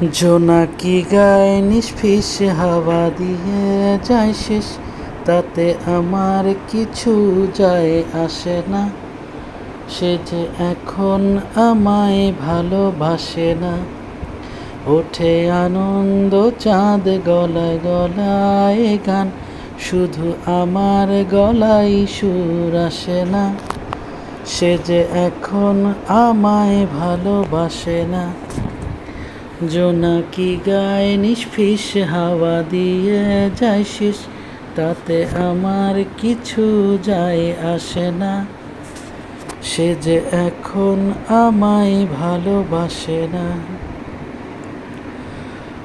জোনাকি গায়ে নিষ্ফিস হাওয়া দিয়ে যায় শেষ তাতে আমার কিছু যায় আসে না সে যে এখন আমায় ভালোবাসে না, ওঠে আনন্দ চাঁদ গলায় গলায় গান, শুধু আমার গলায় সুর আসে না। সে যে এখন আমায় ভালোবাসে না জোনাকি গায়ে নিষ্ফিস হাওয়া দিয়ে শেষ তাতে আমার কিছু যায় আসে না সে যে এখন আমায় ভালোবাসে না।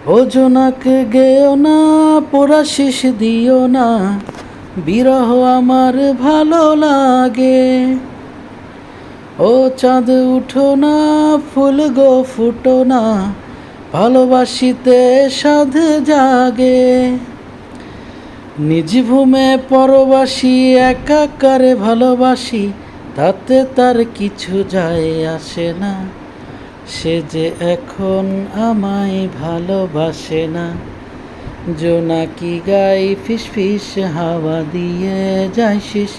ও জোনাকে গেও না, পোড়া শেষ দিও না, বিরহ আমার ভালো লাগে। ও চাঁদ উঠো না, ফুল গো ফুটো না ভালোবাসিতে সাধ জাগে। নিজ ভূমে পরবাসী, একাকারে ভালোবাসি, তাতে তার কিছু যায় আসে না। সে যে এখন আমায় ভালোবাসে না। জোনাকি গাই ফিস ফিস হাওয়া দিয়ে যায় শিস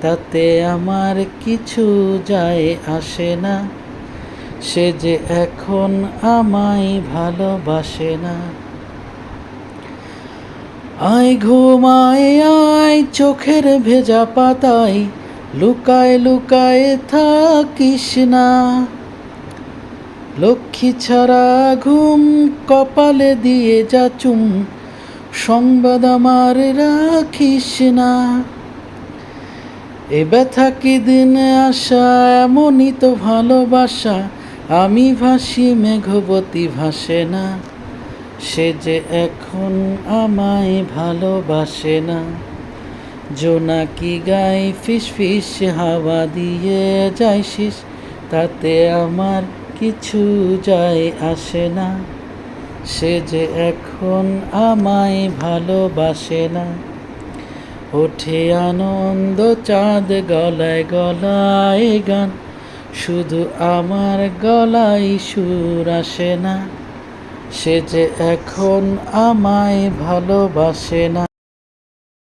তাতে আমার কিছু যায় আসে না। সে যে এখন আমায় ভালোবাসে না। আয় ঘুমায়, আয় চোখের ভেজা পাতায়, লুকায় লুকায় থাকিস না। লক্ষ্মী ছাড়া ঘুম কপালে দিয়ে যা চুম, সংবাদ আমার রাখিস না। এ ব্যথা কি দিনে আসা এমনই তো ভালোবাসা আমি ভাসি, মেঘবতী ভাসে না। সে যে এখন আমায় ভালোবাসে না। জোনাকি গাই ফিস ফিস, হাওয়া দিয়ে যায় শিস তাতে আমার কিছু যায় আসে না। সে যে এখন আমায় ভালোবাসে না। ওঠে আনন্দ চাঁদ, গলায় গলায় গান। শুধু আমার গলাই সুর আসে না সে যে এখন আমায় ভালোবাসে না।